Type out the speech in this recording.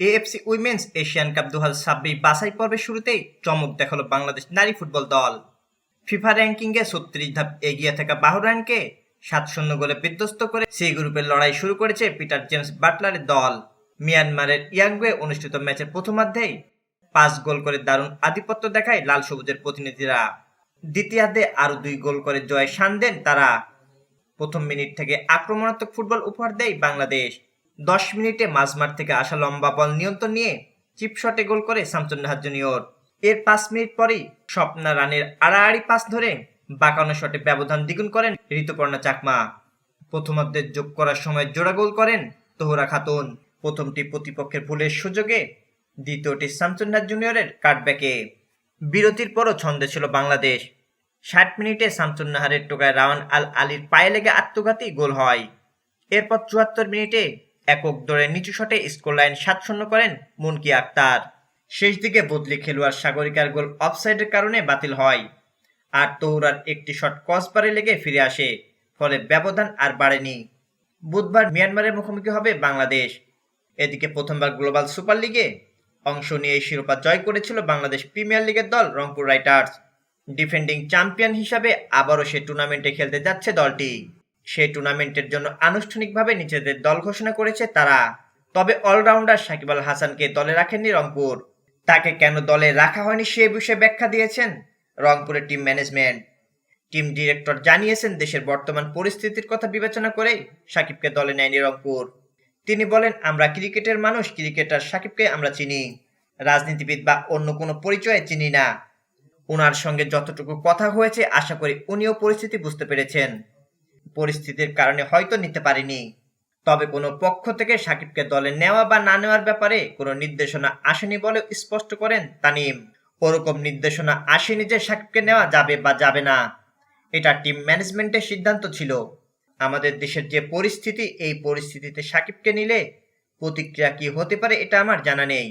AFC women's Asian cup দু হাজার ছাব্বিশ বাছাই পর্বের শুরুতেই চমক দেখাল বাংলাদেশ নারী ফুটবল দল। ফিফা র্যাঙ্কিংয়ে ছত্রিশ ধাপ এগিয়ে থাকা বাহরাইনকে সাত শূন্য গোলে বিধ্বস্ত করে সেই গ্রুপের লড়াই শুরু করেছে পিটার জেমস বাটলারের দল। মিয়ানমারের ইয়াংগুয়ে অনুষ্ঠিত ম্যাচের প্রথমার্ধেই পাঁচ গোল করে দারুণ আধিপত্য দেখায় লাল সবুজের প্রতিনিধিরা। দ্বিতীয়ার্ধে আরও দুই গোল করে জয় সান দেন তারা। প্রথম মিনিট থেকে আক্রমণাত্মক ফুটবল উপহার দেয় বাংলাদেশ। দশ মিনিটে মাঝমাঠ থেকে আসা লম্বা বল নিয়ন্ত্রণ নিয়ে চিপ শটে গোল করে শামসুন্নাহার জুনিয়র। এর পাঁচ মিনিট পরেই স্বপ্না রানের আড়াআড়ি পাস ধরে বাঁকানো শটে ব্যবধান দ্বিগুণ করেন ঋতুপর্ণা চাকমা। প্রথমার্ধে যোগ করার সময় জোড়া গোল করেন তোহরা খাতুন। প্রথমটি প্রতিপক্ষের ভুলের সুযোগে দ্বিতীয়টি শামসুন্নাহার জুনিয়রের কাটব্যাকে। বিরতির পরও ছন্দে ছিল বাংলাদেশ। ষাট মিনিটে শামসুন্নাহারের টোকায় রাওয়ান আল আলীর পায়ে লেগে আত্মঘাতী গোল হয়। এরপর চুয়াত্তর মিনিটে একক দৌড়ে নিচু শটে স্কোর লাইন সাত শূন্য করেন মুনকি আক্তার। শেষ দিকে বদলি খেলোয়াড় সাগরিকার গোল অফসাইডের কারণে বাতিল হয়। আর তৌরার একটি শট কসবারে লেগে ফিরে আসে, ফলে ব্যবধান আর বাড়েনি। বুধবার মিয়ানমারের মুখোমুখি হবে বাংলাদেশ। এদিকে প্রথমবার গ্লোবাল সুপার লিগে অংশ নিয়ে শিরোপা জয় করেছিল বাংলাদেশ প্রিমিয়ার লিগের দল রংপুর রাইটার্স। ডিফেন্ডিং চ্যাম্পিয়ন হিসাবে আবারও সে টুর্নামেন্টে খেলতে যাচ্ছে দলটি। সেই টুর্নামেন্টের জন্য আনুষ্ঠানিকভাবে নিজেদের দল ঘোষণা করেছে তারা। তবে অলরাউন্ডার সাকিব আল হাসানকে দলে রাখেননি রংপুর। তাকে কেন দলে রাখা হয়নি সে বিষয়ে ব্যাখ্যা দিয়েছেন রংপুরের টিম ম্যানেজমেন্ট। টিম ডিরেক্টর জানিয়েছেন দেশের বর্তমান পরিস্থিতির কথা বিবেচনা করে সাকিবকে দলে নেয়নি রংপুর। তিনি বলেন, আমরা ক্রিকেটের মানুষ, ক্রিকেটার সাকিবকে আমরা চিনি। রাজনীতিবিদ বা অন্য কোনো পরিচয়ে চিনি না। ওনার সঙ্গে যতটুকু কথা হয়েছে, আশা করি উনিও পরিস্থিতি বুঝতে পেরেছেন। পরিস্থিতির কারণে হয়তো নিতে পারিনি। তবে কোনো পক্ষ থেকে সাকিবকে দলে নেওয়া বা না নেওয়ার ব্যাপারে কোনো নির্দেশনা আসেনি বলে স্পষ্ট করেন তানিম। ওরকম নির্দেশনা আসেনি যে সাকিবকে নেওয়া যাবে বা যাবে না। এটা টিম ম্যানেজমেন্টের সিদ্ধান্ত ছিল। আমাদের দেশের যে পরিস্থিতি, এই পরিস্থিতিতে সাকিবকে নিলে প্রতিক্রিয়া কি হতে পারে এটা আমার জানা নেই।